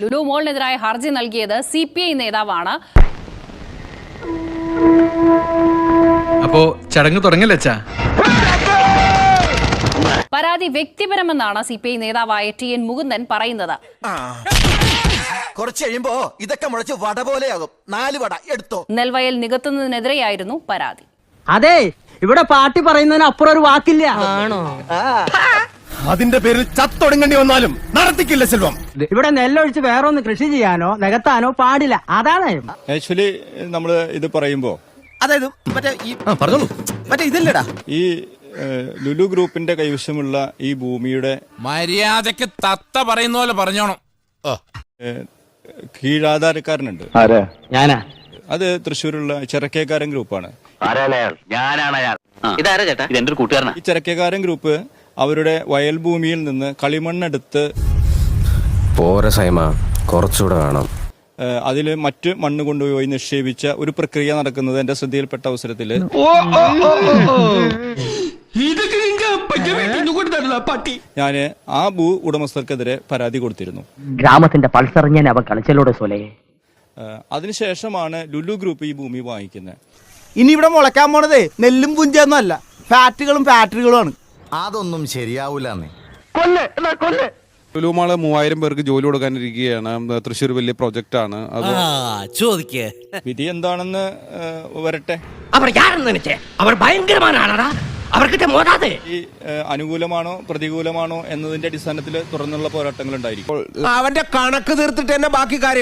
ലുലു മോളിനെതിരായ ഹർജി നൽകിയത് C P I നേതാവാണ്. അപ്പോ ചടങ്ങ് തുടങ്ങല്ലേ പരാതി വ്യക്തിപരമെന്നാണ് സി പി ഐ നേതാവായ ടി എൻ മുകുന്ദൻ പറയുന്നത്. കുറച്ച് കഴിയുമ്പോ ഇതൊക്കെ മുളച്ച് വട പോലെയാകും. നാല് വട എടുത്തോ. നെൽവയൽ നികത്തുന്നതിനെതിരെയായിരുന്നു പരാതി. അതെ ഇവിടെ പാർട്ടി പറയുന്നതിന് അപ്പുറം ഒരു വാക്കില്ല. അതിന്റെ പേരിൽ ചത്തൊടുങ്ങേണ്ടി വന്നാലും നടത്തിക്കില്ല സെൽവം ഇവിടെ നെല്ലൊഴിച്ച് വേറെ ഒന്ന് കൃഷി ചെയ്യാനോ നികത്താനോ പാടില്ല. അതാണ്. ആക്ച്വലി നമ്മൾ ഇത് പറയുമ്പോ അതായത് മറ്റേ ഈ പറഞ്ഞോളൂ. മറ്റേ ഇതല്ലടാ. ഈ ലുലു ഗ്രൂപ്പിന്റെ കൈവശമുള്ള ഈ ഭൂമിയുടെ മര്യാദയ്ക്ക് തത്ത പറയുന്ന പോലെ പറഞ്ഞോണം. കീഴാധാരക്കാരനുണ്ട്. ഞാനാ. അത് തൃശ്ശൂരുള്ള ചെറക്കേക്കാരൻ ഗ്രൂപ്പാണ്. ഇതാരാ ചേട്ടാ? ഇതെന്റെ ഒരു കൂട്ടുകാരനാണ് ഈ ചെറക്കേക്കാരൻ ഗ്രൂപ്പ് അവരുടെ വയൽഭൂമിയിൽ നിന്ന് കളിമണ്ണെടുത്ത് പോര സൈമ കുറച്ചുകൂടെ വേണം. അതിൽ മറ്റ് മണ്ണ് കൊണ്ടുപോയി നിക്ഷേപിച്ച ഒരു പ്രക്രിയ നടക്കുന്നത് എന്റെ ശ്രദ്ധയിൽപ്പെട്ട അവസരത്തിൽ ഞാൻ ആ ഭൂ ഉടമസ്ഥർക്കെതിരെ പരാതി കൊടുത്തിരുന്നു. ഗ്രാമത്തിന്റെ പൾസറിഞ്ഞാൻ അവ കളിച്ചലോടെ സോലേ. അതിനുശേഷമാണ് ലുലു ഗ്രൂപ്പ് ഈ ഭൂമി വാങ്ങിക്കുന്നത്. ഇനി ഇവിടെ മുളക്കാൻ പോണതേ നെല്ലും പുഞ്ചൊന്നും അല്ല. ഫാക്ടറികളും ഫാക്ടറികളുമാണ് അതൊന്നും ശരിയാവൂലെന്നേ ലുലുമാൾ മൂവായിരം പേർക്ക് ജോലി കൊടുക്കാനിരിക്കുകയാണ്. തൃശ്ശൂർ വലിയ പ്രൊജക്റ്റ് ആണ്. ചോദിക്കേ. വിധി എന്താണെന്ന് വരട്ടെ? അവർ അവർ ഭയങ്കരമാനാണടാ അനുകൂലമാണോ പ്രതികൂലമാണോ എന്നതിന്റെ അടിസ്ഥാനത്തിൽ തുറന്നുള്ള പോരാട്ടങ്ങൾ ഉണ്ടായിരിക്കും. അവന്റെ കണക്ക് തീർത്തിട്ട് തന്നെ ബാക്കി കാര്യം.